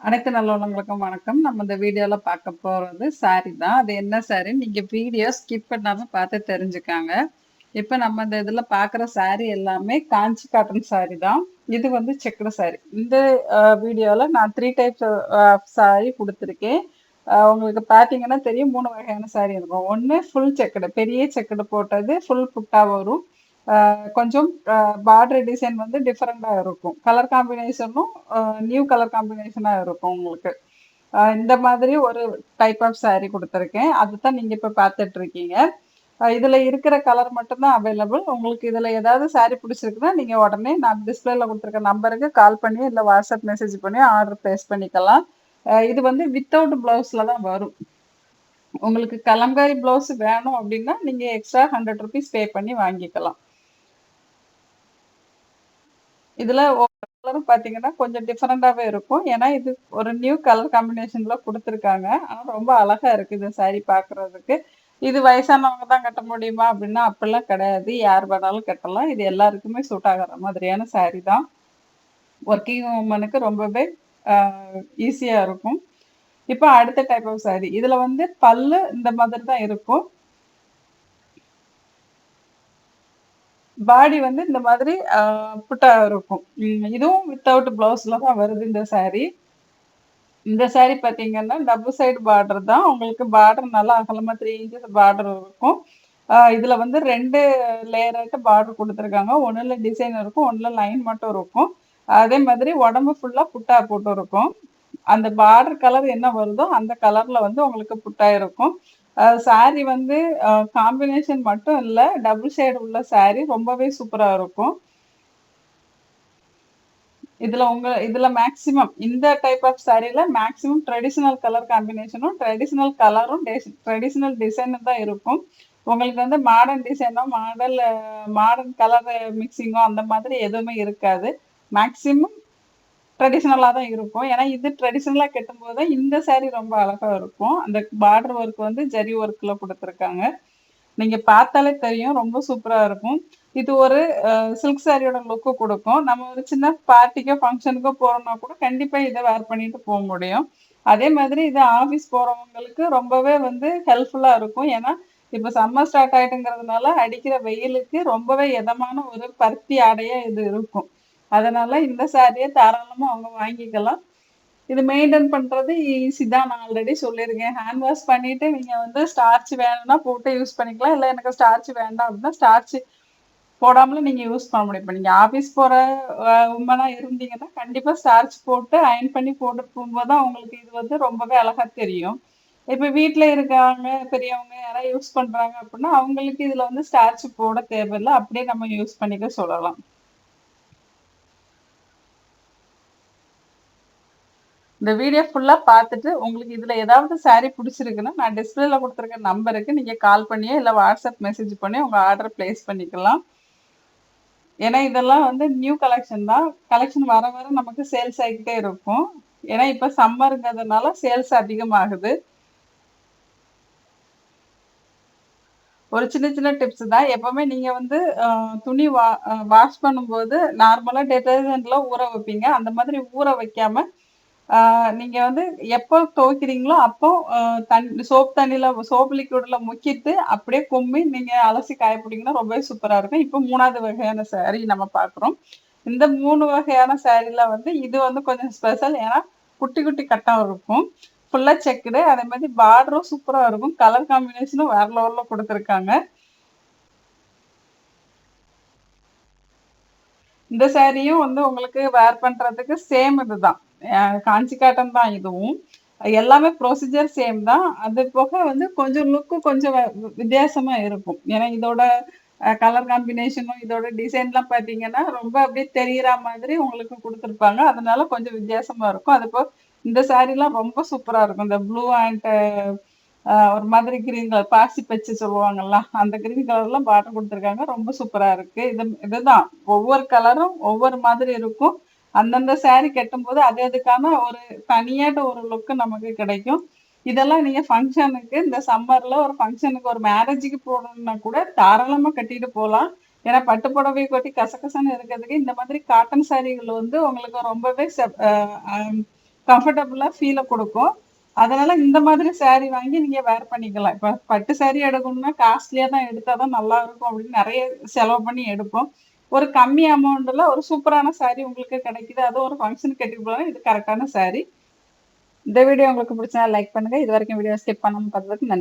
அனைத்து நல்லவங்களுக்கும் வணக்கம். நம்ம இந்த வீடியோல பார்க்க போறது சாரி தான். அது என்ன சாரின்னு நீங்க வீடியோ ஸ்கிப் பண்ணாம பார்த்து தெரிஞ்சுக்காங்க இப்ப நம்ம இந்த இதுல பார்க்குற சாரி எல்லாமே காஞ்சி காட்டன் சாரி தான். இது வந்து செக்குடு சாரி. இந்த வீடியோவில் வீடியோல நான் த்ரீ டைப்ஸ் ஆஃப் சாரி கொடுத்துருக்கேன் உங்களுக்கு பார்த்தீங்கன்னா தெரியும் மூணு வகையான சாரி இருக்கும். ஒன்று ஃபுல் செக்குடு. பெரிய செக்குடு போட்டது ஃபுல் புட்டா வரும். கொஞ்சம் பார்டர் டிசைன் வந்து டிஃப்ரெண்ட்டாக இருக்கும். கலர் காம்பினேஷனும் நியூ கலர் காம்பினேஷனாக இருக்கும் உங்களுக்கு. இந்த மாதிரி ஒரு டைப் ஆஃப் சாரி கொடுத்துருக்கேன் அதுதான் நீங்கள் இப்போ பார்த்துட்டு இருக்கீங்க. இதில் இருக்கிற கலர் மட்டும்தான் அவைலபிள். உங்களுக்கு இதில் ஏதாவது சாரி பிடிச்சிருக்குன்னா, நீங்கள் உடனே நான் டிஸ்பிளேல கொடுத்துருக்க நம்பருக்கு கால் பண்ணி, இல்லை வாட்ஸ்அப் மெசேஜ் பண்ணி ஆர்டர் ப்ளேஸ் பண்ணிக்கலாம். இது வந்து வித்தவுட் ப்ளவுஸில் தான் வரும். உங்களுக்கு கலங்காரி ப்ளவுஸ் வேணும் அப்படின்னா நீங்கள் எக்ஸ்ட்ரா ஹண்ட்ரட் ருபீஸ் பே பண்ணி வாங்கிக்கலாம். இதுல கலரும் பார்த்தீங்கன்னா, கொஞ்சம் டிஃப்ரெண்ட்டாகவே இருக்கும். ஏன்னா, இது ஒரு நியூ கலர் காம்பினேஷன்ல கொடுத்துருக்காங்க ஆனா ரொம்ப அழகா இருக்கு இந்த சாரி பார்க்குறதுக்கு. இது வயசானவங்க தான் கட்ட முடியுமா? அப்படின்னா அப்படிலாம் கிடையாது. யார் வேணாலும் கட்டலாம். இது எல்லாருக்குமே சூட் ஆகிற மாதிரியான சாரி தான். ஒர்க்கிங் உமனுக்கு ரொம்பவே ஈஸியாக ஈஸியா இருக்கும். இப்போ அடுத்த டைப் ஆஃப் சாரி. இதுல வந்து பல்லு இந்த மாதிரி தான் இருக்கும். பாடி வந்து இந்த மாதிரி புட்டா இருக்கும். இதுவும் வித்தவுட் பிளவுஸ்ல தான் வருது இந்த சாரீ இந்த சாரி பார்த்தீங்கன்னா, டபுள் சைடு பார்டர் தான். உங்களுக்கு பார்டர் நல்லா அகலமாக த்ரீ இன்ச்சஸ் பார்டர் இருக்கும். இதில் வந்து ரெண்டு லேயராகிட்ட பார்டர் கொடுத்துருக்காங்க ஒன்றில் டிசைன் இருக்கும். ஒன்றில் லைன் மட்டும் இருக்கும். அதே மாதிரி உடம்பு ஃபுல்லாக புட்டா போட்டு இருக்கும். அந்த பார்டர் கலர் என்ன வருதோ, அந்த கலரில் வந்து உங்களுக்கு புட்டா இருக்கும். சாரி வந்து காம்பினேஷன் மட்டும் இல்ல, டபுள் ஷேட் உள்ள சாரி ரொம்பவே சூப்பரா இருக்கும். இதுல உங்க இதுல மேக்ஸிமம் இந்த டைப் ஆஃப் சாரில மேக்ஸிமம் ட்ரெடிஷனல் கலர் காம்பினேஷனும், ட்ரெடிஷனல் கலரும், டெஸ் ட்ரெடிஷனல் டிசைனும் தான் இருக்கும். உங்களுக்கு வந்து மாடர்ன் டிசைனோ, மாடல் மாடர்ன் கலர் மிக்ஸிங்கோ அந்த மாதிரி எதுவுமே இருக்காது. மேக்ஸிமம் ட்ரெடிஷ்னலாக தான் இருக்கும். ஏன்னா, இது ட்ரெடிஷ்னலாக கட்டும்போது இந்த சேரீ ரொம்ப அழகாக இருக்கும். அந்த பார்டர் ஒர்க் வந்து ஜரி ஒர்க்கில் கொடுத்துருக்காங்க நீங்கள் பார்த்தாலே தெரியும். ரொம்ப சூப்பராக இருக்கும். இது ஒரு சில்க் சாரியோட லுக்கு கொடுக்கும் நம்ம ஒரு சின்ன பார்ட்டிக்கோ, ஃபங்க்ஷனுக்கோ போகிறோம்னா கூட கண்டிப்பாக இதை வேர் பண்ணிட்டு போக முடியும். அதே மாதிரி இது ஆஃபீஸ் போகிறவங்களுக்கு ரொம்பவே வந்து ஹெல்ப்ஃபுல்லாக இருக்கும். ஏன்னா, இப்போ சம்மர் ஸ்டார்ட் ஆகிட்டுங்கிறதுனால அடிக்கிற வெயிலுக்கு ரொம்பவே எதமான ஒரு பருத்தி ஆடையாக இது இருக்கும். அதனால இந்த சாரியை தாராளமாக அவங்க வாங்கிக்கலாம். இது மெயின்டெயின் பண்ணுறது ஈஸி தான். நான் ஆல்ரெடி சொல்லியிருக்கேன். ஹேண்ட் வாஷ் பண்ணிட்டு நீங்கள் வந்து ஸ்டார்ச் வேணும்னா போட்டு யூஸ் பண்ணிக்கலாம். இல்லை எனக்கு ஸ்டார்ச் வேண்டாம் அப்படின்னா ஸ்டார்ச் போடாமலும் நீங்கள் யூஸ் பண்ண முடியும். இப்போ நீங்கள் ஆஃபீஸ் போகிற அ இருந்தீங்கன்னா, கண்டிப்பாக ஸ்டார்ச் போட்டு அயன் பண்ணி போட்டு போகும்போது தான் உங்களுக்கு இது வந்து ரொம்பவே அழகாக தெரியும். இப்போ வீட்டில் இருக்காங்க, பெரியவங்க யாராவது யூஸ் பண்ணுறாங்க அப்படின்னா அவங்களுக்கு இதில் வந்து ஸ்டார்ச் போட தேவையில்லை அப்படியே நம்ம யூஸ் பண்ணிக்க சொல்லலாம். இந்த வீடியோ ஃபுல்லாக பார்த்துட்டு, உங்களுக்கு இதில் ஏதாவது சாரீ பிடிச்சிருக்குன்னா, நான் டிஸ்பிளேல கொடுத்துருக்க நம்பருக்கு நீங்கள் கால் பண்ணியோ, இல்லை வாட்ஸ்அப் மெசேஜ் பண்ணி உங்கள் ஆர்டர் பிளேஸ் பண்ணிக்கலாம். ஏன்னா, இதெல்லாம் வந்து நியூ கலெக்ஷன் தான். கலெக்ஷன் வர வர நமக்கு சேல்ஸ் ஆகிக்கிட்டே இருக்கும். ஏன்னா, இப்போ சம்மருங்கிறதுனால சேல்ஸ் அதிகமாகுது. ஒரு சின்ன சின்ன டிப்ஸ் தான். எப்பவுமே நீங்க வந்து துணி வா வாஷ் பண்ணும்போது நார்மலா டிட்டர்ஜென்ட்ல ஊற வைப்பீங்க. அந்த மாதிரி ஊற வைக்காம, நீங்க வந்து எப்போ துவைக்கிறீங்களோ, அப்போ தண்ணி தண் சோப் தண்ணியில சோப் லிக்விட்ல முக்கிட்டு, அப்படியே கும்மி நீங்க அலசி காய போட்டீங்கன்னா ரொம்பவே சூப்பரா இருக்கும். இப்போ மூணாவது வகையான சாரி நம்ம பார்க்குறோம். இந்த மூணு வகையான சாரில வந்து இது வந்து கொஞ்சம் ஸ்பெஷல். ஏன்னா, குட்டி குட்டி கட்டம் இருக்கும். ஃபுல்லா செக்குடு. அதே மாதிரி பார்டரும் சூப்பரா இருக்கும். கலர் காம்பினேஷனும் வேற லெவல்ல கொடுத்துருக்காங்க இந்த சாரியும் வந்து உங்களுக்கு வேர் பண்றதுக்கு சேம் இதுதான். காஞ்சி காட்டன் தான் இதுவும். எல்லாமே ப்ரொசீஜர் சேம் தான். அது போக வந்து கொஞ்சம் லுக்கு கொஞ்சம் வித்தியாசமாக வித்தியாசமா இருக்கும். ஏன்னா, இதோட கலர் காம்பினேஷனும், இதோட டிசைன்லாம் பார்த்தீங்கன்னா, ரொம்ப அப்படியே தெரியிற மாதிரி உங்களுக்கு கொடுத்துருப்பாங்க அதனால கொஞ்சம் வித்தியாசமா இருக்கும். அது போக இந்த சாரீலாம் ரொம்ப சூப்பராக இருக்கும். இந்த ப்ளூ அண்ட் ஒரு மாதிரி கிரீன் கலர் பாசி பச்சை சொல்லுவாங்கல்ல, அந்த கிரீன் கலர்லாம் பாட்டம் கொடுத்துருக்காங்க ரொம்ப சூப்பராக இருக்கு. இது இதுதான் ஒவ்வொரு கலரும் ஒவ்வொரு மாதிரி இருக்கும். அந்தந்த சாரி கட்டும்போது அது அதுக்கான ஒரு தனியாட்ட ஒரு லுக் நமக்கு கிடைக்கும். இதெல்லாம் நீங்க ஃபங்க்ஷனுக்கு இந்த சம்மர்ல ஒரு ஃபங்க்ஷனுக்கு ஒரு மேரேஜுக்கு போடணும்னா கூட தாராளமா கட்டிட்டு போகலாம் ஏன்னா, பட்டு புடவை கட்டி கசகசன்னு இருக்கிறதுக்கு இந்த மாதிரி காட்டன் சாரிகள் வந்து உங்களுக்கு ரொம்பவே கம்ஃபர்டபுளா கம்ஃபர்டபுளாக ஃபீலை கொடுக்கும். அதனால இந்த மாதிரி saree வாங்கி நீங்க வேர் பண்ணிக்கலாம். இப்போ பட்டு saree எடுக்கணும்னா காஸ்ட்லியா தான் எடுத்தாதான் நல்லா இருக்கும் அப்படின்னு நிறைய செலவு பண்ணி எடுப்போம். ஒரு கம்மி அமௌண்ட்ல ஒரு சூப்பரான சாரீ உங்களுக்கு கிடைக்குது. அதுவும் ஒரு ஃபங்க்ஷன் கட்டி போகலாம் இது கரெக்டான சாரீ இந்த வீடியோ உங்களுக்கு பிடிச்சா லைக் பண்ணுங்க. இது வரைக்கும் வீடியோ ஸ்கிப் பண்ணாமல் பார்த்ததுக்கு நன்றி.